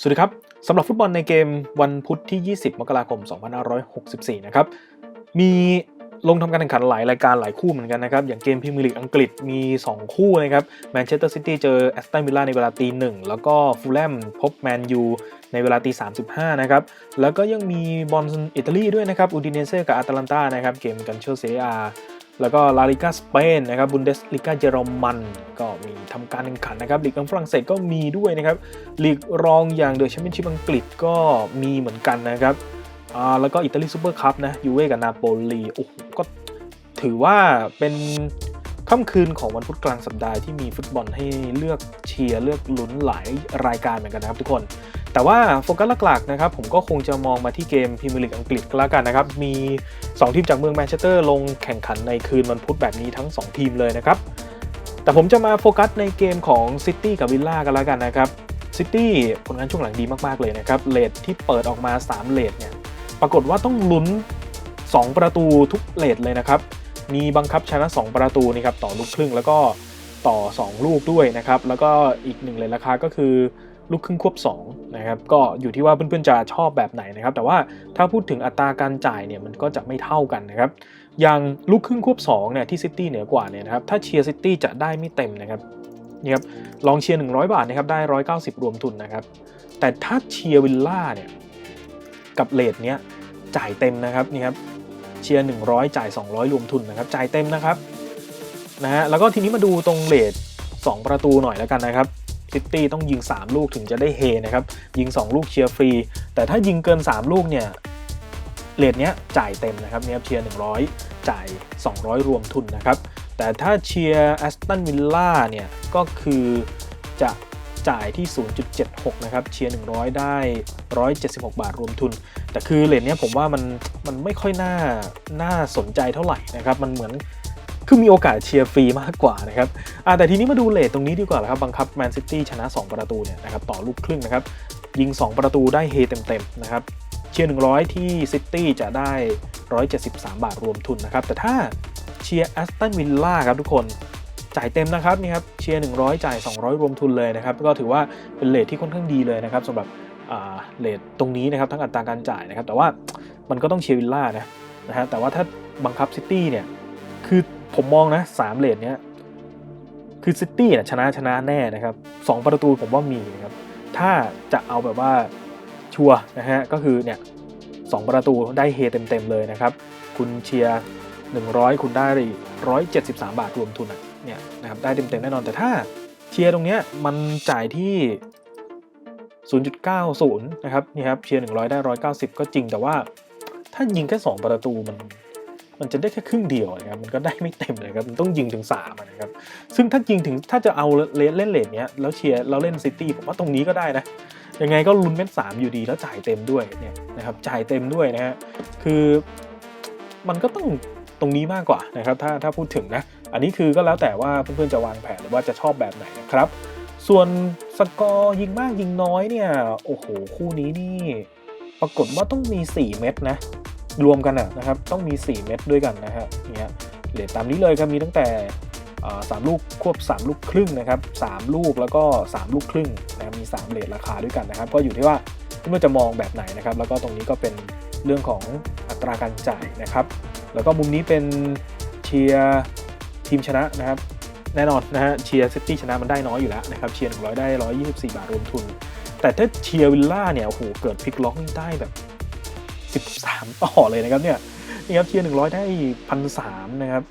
สวัสดีครับสำหรับฟุตบอลในเกมวันพุธที่ 20 มกราคม 2564 นะครับ มีลงทำการแข่งขันหลายรายการหลายคู่เหมือนกันนะครับ อย่างเกมพรีเมียร์ลีกอังกฤษมี 2 คู่นะครับแมนเชสเตอร์ซิตี้เจอแอสตันวิลล่าในเวลาตีหนึ่งแล้วก็ฟูลแลมพบแมนยูในเวลาตี 35 นะครับ แล้วก็ยังมีบอลอิตาลีด้วยนะครับอูดิเนเซ่กับอาตแลนตานะครับ เกมกันเชลเซีย แล้วก็ลาลิกาสเปนนะครับบุนเดสลิกาเยอรมันก็มีทำการแข่งขันนะครับลีกอังฝรั่งเศสก็มีด้วยนะครับลีกรองอย่างเดอะแชมเปี้ยนชิพอังกฤษก็มีเหมือนกันนะครับอ่าแล้วก็อิตาลีซูเปอร์คัพนะยูเว่กับนาโปลีโอ้โหก็ถือว่าเป็น ค่ำคืนของวันพุธกลางสัปดาห์ที่มีฟุตบอลให้เลือกเชียร์เลือกลุ้นหลายรายการเหมือนกันนะครับทุกคน แต่ว่าโฟกัสหลักๆนะครับผมก็คงจะมองมาที่เกมพรีเมียร์ลีกอังกฤษก็แล้วกันนะครับ มี 2 ทีมจากเมืองแมนเชสเตอร์ลงแข่งขันในคืนวันพุธแบบนี้ทั้ง 2 ทีมเลยนะครับ แต่ผมจะมาโฟกัสในเกมของซิตี้กับวิลล่ากันแล้วกันนะครับซิตี้ผลงานช่วงหลังดีมากๆเลยนะครับเลทที่เปิดออกมา 3เลทเนี่ยปรากฏว่าต้องลุ้น 2 ประตูทุกเลทเลยนะครับ มีบังคับชนะ2 ประตูนี่ครับต่อลูกครึ่งแล้วก็ต่อ 2 ลูกด้วยนะครับ แล้วก็อีกหนึ่งเลยราคาก็คือลูกครึ่งควบ2นะครับก็อยู่ที่ว่าเพื่อนๆจะชอบแบบไหนนะครับ แต่ว่าถ้าพูดถึงอัตราการจ่ายเนี่ยมันก็จะไม่เท่ากันนะครับอย่างลูกครึ่งควบ2เนี่ยที่ซิตี้เหนือกว่าเนี่ยนะครับถ้าเชียร์ซิตี้จะได้ไม่เต็มนะครับนี่ครับลองเชียร์ 100 บาทนะครับได้ 190 รวมทุนนะครับ แต่ถ้าเชียร์วิลล่าเนี่ยกับเลทเนี้ยจ่ายเต็มนะครับนี่ครับ เชียร์ 100 จ่าย 200 รวมทุนนะครับ จ่ายเต็มนะครับนะฮะแล้วก็ทีนี้มาดูตรงเลท2 ประตูหน่อยแล้วกันนะครับซิตี้ต้องยิง 3 ลูกถึงจะได้เฮนะครับ ยิง 2 ลูกเชียร์ฟรี แต่ถ้ายิงเกิน 3 ลูกเนี่ยเลทเนี้ยจ่ายเต็มนะครับเนี่ยเชียร์ 100 จ่าย 200 รวมทุนนะครับ แต่ถ้าเชียร์แอสตันวิลล่าเนี่ยก็คือจะ จ่ายที่ 0.76 นะครับ เชียร์ 100 ได้ 176 บาทรวมทุน แต่คือเลทเนี้ยผมว่ามันมันไม่ค่อยน่าน่าสนใจเท่าไหร่นะครับ มันเหมือนคือมีโอกาสเชียร์ฟรีมากกว่านะครับอ่าแต่ทีนี้มาดูเลทตรงนี้ดีกว่าครับ บังคับแมนซิตี้ชนะ 2 ประตูเนี่ยนะครับต่อลูกครึ่งนะครับ ยิง 2 ประตูได้เฮเต็มๆนะครับ เชียร์ 100 ที่ซิตี้จะได้ 173 บาทรวมทุนนะครับ แต่ถ้าเชียร์แอสตันวิลล่าครับทุกคน จ่ายเต็มนะครับนี่ครับเชียร์100 จ่าย 200 รวมทุนเลยนะครับ ก็ถือว่าเป็นเลทที่ค่อนข้างดีเลยนะครับสำหรับเลทตรงนี้นะครับทั้งอัตราการจ่ายนะครับ แต่ว่ามันก็ต้องเชียร์วิลล่านะนะฮะแต่ว่าถ้าบังคับซิตี้เนี่ยคือผมมองนะสามเลทเนี้ยคือซิตี้ชนะชนะแน่นะครับสองประตูผมว่ามีนะครับถ้าจะเอาแบบว่าชัวนะฮะก็คือเนี่ยสองประตูได้เฮเต็มๆเลยนะครับ คุณเชียร์100 คุณได้ 173 บาทรวมทุนอะเนี่ยนะครับได้เต็มๆแน่นอนแต่ถ้าเชียร์ตรงเนี้ยมันจ่ายที่ 0.90 นะครับนี่ครับเชียร์ 100 ได้ 190 ก็จริงแต่ว่าถ้ายิงแค่ 2 ประตูมันมันจะได้แค่ครึ่งเดียวนะครับมันก็ได้ไม่เต็มเลยครับมันต้องยิงถึง3นะครับซึ่งถ้ายิงถึงถ้าจะเอาเล่นเล่นเลนเนี้ยแล้วเชียร์เราเล่นซิตี้ผมว่าตรงนี้ก็ได้นะยังไงก็ลุ้นเม็ดสามอยู่ดีแล้วจ่ายเต็มด้วยเนี่ยนะครับจ่ายเต็มด้วยนะฮะคือมันก็ต้องตรงนี้มากกว่านะครับถ้าถ้าพูดถึงนะ อันนี้คือก็แล้วแต่ว่าเพื่อนๆจะวางแผนหรือว่าจะชอบแบบไหนนะครับ ส่วนสกอร์ยิงมากยิงน้อยเนี่ยโอ้โหคู่นี้นี่ปรากฏว่าต้องมี 4 เม็ดนะ รวมกันนะครับต้องมี 4 เม็ดด้วยกันนะฮะเนี่ยเลทตามนี้เลยครับมีตั้งแต่สามลูกควบ 3 ลูกครึ่งนะครับ3ลูกแล้วก็ 3 ลูกครึ่งนะครับมี 3เลทราคาด้วยกันนะครับ ก็อยู่ที่ว่าเพื่อนจะมองแบบไหนนะครับ แล้วก็ตรงนี้ก็เป็นเรื่องของอัตราการจ่ายนะครับ แล้วก็มุมนี้เป็นเชียร์ ทีมชนะนะครับแน่นอนนะฮะเชียร์เซิตี้ชนะมันได้น้อยอยู่แล้วนะครับเชียร์100ได้124บาทรวมทุน แต่ถ้าเชียร์วิลล่าเนี่ยโอ้โหเกิดพลิกล็อกนี่ได้แบบ13ต่อเลยนะครับเนี่ยนี่ครับเชียร์100ได้พันสนะครับ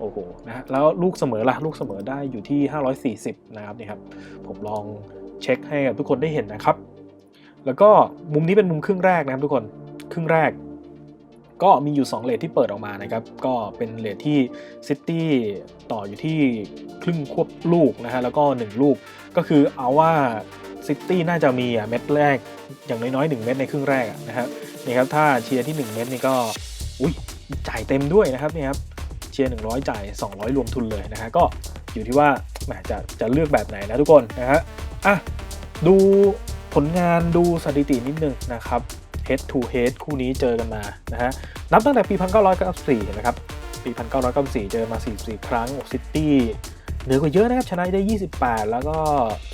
โอ้โหนะฮะแล้วลูกเสมอละลูกเสมอได้อยู่ที่540นะครับนี่ครับผมลองเช็คให้กับทุกคนได้เห็นนะครับ แล้วก็มุมนี้เป็นมุมครึ่งแรกนะครับทุกคนครึ่งแรก ก็มีอยู่ 2 เลทที่เปิดออกมานะครับ ก็เป็นเลทที่ซิตี้ต่ออยู่ที่ครึ่งควบลูกนะฮะ แล้วก็ 1 ลูก ก็คือเอาว่าซิตี้น่าจะมีอะเม็ดแรกอย่างน้อยๆ 1 เม็ดในครึ่งแรกนะฮะนี่ครับ ถ้าเชียร์ที่ 1 เม็ดนี่ก็ อุ้ยจ่ายเต็มด้วยนะครับนี่ครับเชียร์100 จ่าย 200 รวมทุนเลยนะฮะ ก็อยู่ที่ว่าแหมจะจะเลือกแบบไหนนะทุกคนนะฮะอะดูผลงานดูสถิตินิดนึงนะครับ head to head คู่นี้เจอกันมานะฮะนับตั้งแต่ปี 1994 นะครับ ปี 1994 เจอมา 44 ครั้งซิตี้เหนือกว่าเยอะนะครับชนะได้ 28 แล้วก็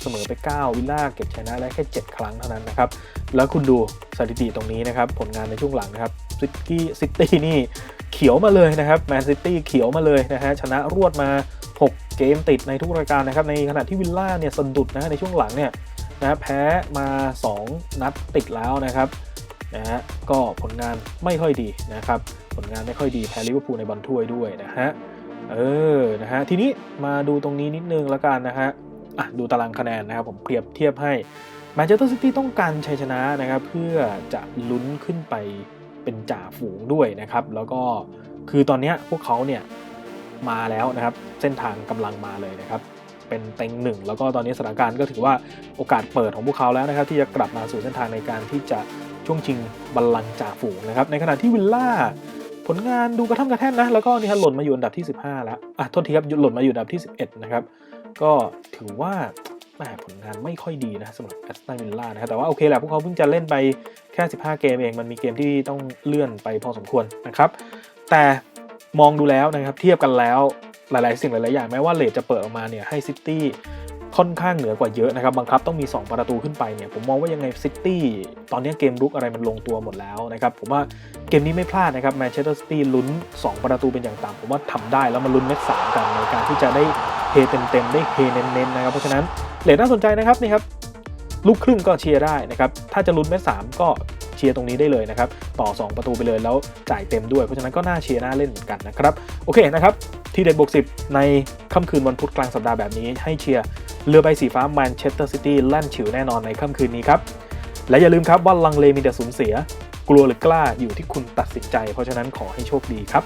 เสมอไป 9 วิลล่าเก็บชนะได้แค่ 7 ครั้งเท่านั้นนะครับ แล้วคุณดูสถิติตรงนี้นะครับ ผลงานในช่วงหลังนะครับซิตี้ซิตี้นี่เขียวมาเลยนะครับแมนซิตี้เขียวมาเลยนะฮะชนะรวดมา 6 เกมติดในทุกรายการนะครับในขณะที่วิลล่าเนี่ยสะดุดนะฮะในช่วงหลังเนี่ยนะแพ้มา 2 นัดติดแล้วนะครับ นะฮะก็ผลงานไม่ค่อยดีนะครับ ผลงานไม่ค่อยดีแพ้ลิเวอร์พูลในบอลถ้วยด้วยนะฮะเออนะฮะทีนี้มาดูตรงนี้นิดนึงแล้วกันนะฮะอะดูตารางคะแนนนะครับผมเปรียบเทียบให้แมนเชสเตอร์ซิตี้ต้องการชัยชนะนะครับเพื่อจะลุ้นขึ้นไปเป็นจ่าฝูงด้วยนะครับ แล้วก็คือตอนนี้พวกเขาเนี่ยมาแล้วนะครับเส้นทางกำลังมาเลยนะครับเป็นเต็งหนึ่งแล้วก็ตอนนี้สถานการณ์ก็ถือว่าโอกาสเปิดของพวกเขาแล้วนะครับ ที่จะกลับมาสู่เส้นทางในการที่จะ ช่วงชิงบัลลังก์จ่าฝูงนะครับในขณะที่วิลล่าผลงานดูกระท่ำกระแท่นนะ แล้วก็นี่ครับหล่นมาอยู่อันดับที่ 15 แล้วอะโทษทีครับหล่นมาอยู่อันดับที่ 11 นะครับ ก็ถือว่าแหมผลงานไม่ค่อยดีนะสำหรับแอสตันวิลล่านะครับแต่ว่าโอเคแหละพวกเขาเพิ่งจะเล่นไปแค่ 15 เกมเอง มันมีเกมที่ต้องเลื่อนไปพอสมควรนะครับ แต่มองดูแล้วนะครับเทียบกันแล้วหลาย ๆ สิ่งหลาย ๆ อย่างแม้ว่าเลทจะเปิดออกมาเนี่ยให้ซิตี้ ค่อนข้างเหนือกว่าเยอะนะครับบังคับต้องมี 2 ประตูขึ้นไปเนี่ยผมมองว่ายังไงซิตี้ตอนนี้เกมรุกอะไรมันลงตัวหมดแล้วนะครับผมว่าเกมนี้ไม่พลาดนะครับแมนเชสเตอร์ซิตี้ลุ้น 2 ประตูเป็นอย่างต่ำผมว่าทำได้แล้วมาลุ้นเม็ดสามกันในการที่จะได้เฮเต็มๆได้เฮเน้นๆนะครับเพราะฉะนั้นเลทน่าสนใจนะครับนี่ครับลูกครึ่งก็เชียร์ได้นะครับถ้าจะลุ้นเม็ดสามก็เชียร์ตรงนี้ได้เลยนะครับ ต่อ 2 ประตูไปเลยแล้วจ่ายเต็มด้วย เพราะฉะนั้นก็น่าเชียร์น่าเล่นเหมือนกันนะครับ โอเคนะครับ ที่เด็ดบวก10 ในค่ำคืนวันพุธกลางสัปดาห์แบบนี้ให้เชียร์ เรือใบสีฟ้าแมนเชสเตอร์ซิตี้ลั่นฉิวแน่นอนในค่ำคืนนี้ครับ และอย่าลืมครับว่าลังเลมีแต่สูญเสีย กลัวหรือกล้าอยู่ที่คุณตัดสินใจ เพราะฉะนั้นขอให้โชคดีครับ